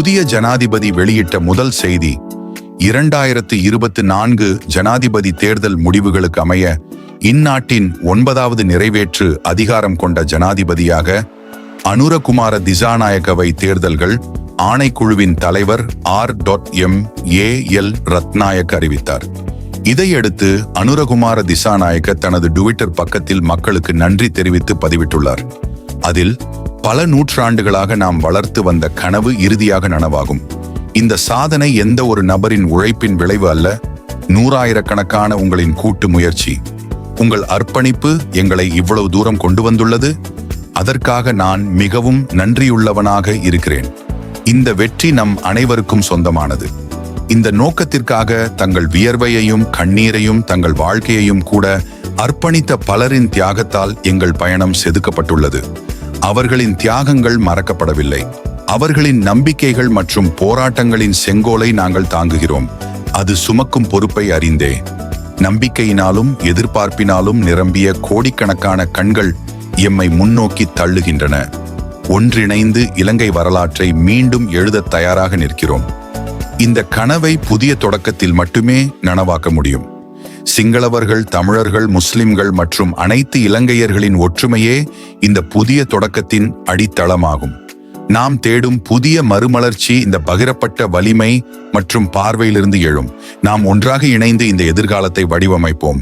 புதிய ஜனாதிபதி வெளியிட்ட முதல் செய்தி இரண்டாயிரத்து இருபத்தி நான்கு ஜனாதிபதி தேர்தல் முடிவுகளுக்கு அமைய இந்நாட்டின் ஒன்பதாவது நிறைவேற்று அதிகாரம் கொண்ட ஜனாதிபதியாக அனுரகுமார திசாநாயக்கவை தேர்தல்கள் ஆணைக்குழுவின் தலைவர் R dot M A L Ratnayake அறிவித்தார். இதையடுத்து அனுரகுமார திசாநாயக்க தனது டுவிட்டர் பக்கத்தில் மக்களுக்கு நன்றி தெரிவித்து பதிவிட்டுள்ளார். அதில் பல நூற்றாண்டுகளாக நாம் வளர்த்து வந்த கனவு இறுதியாக நனவாகும். இந்த சாதனை எந்த ஒரு நபரின் உழைப்பின் விளைவு அல்ல. நூறாயிரக்கணக்கான உங்களின் கூட்டு முயற்சி. உங்கள் அர்ப்பணிப்பு எங்களை இவ்வளவு தூரம் கொண்டு வந்துள்ளது. அதற்காக நான் மிகவும் நன்றியுள்ளவனாக இருக்கிறேன். இந்த வெற்றி நம் அனைவருக்கும் சொந்தமானது. இந்த நோக்கத்திற்காக தங்கள் வியர்வையையும் கண்ணீரையும் தங்கள் வாழ்க்கையையும் கூட அர்ப்பணித்த பலரின் தியாகத்தால் எங்கள் பயணம் செதுக்கப்பட்டுள்ளது. அவர்களின் தியாகங்கள் மறக்கப்படவில்லை. அவர்களின் நம்பிக்கைகள் மற்றும் போராட்டங்களின் செங்கோலை நாங்கள் தாங்குகிறோம். அது சுமக்கும் பொறுப்பை அறிந்தே. நம்பிக்கையினாலும் எதிர்பார்ப்பினாலும் நிரம்பிய கோடிக்கணக்கான கண்கள் எம்மை முன்னோக்கி தள்ளுகின்றன. ஒன்றிணைந்து இலங்கை வரலாற்றை மீண்டும் எழுதத் தயாராக நிற்கிறோம். இந்த கனவை புதிய தொடக்கத்தில் மட்டுமே நனவாக்க முடியும். சிங்களவர்கள் தமிழர்கள் முஸ்லிம்கள் மற்றும் அனைத்து இலங்கையர்களின் ஒற்றுமையே இந்த புதிய தொடக்கத்தின் அடித்தளமாகும். நாம் தேடும் புதிய மறுமலர்ச்சி இந்த பகிரப்பட்ட வலிமை மற்றும் பார்வையிலிருந்து எழும். நாம் ஒன்றாக இணைந்து இந்த எதிர்காலத்தை வடிவமைப்போம்.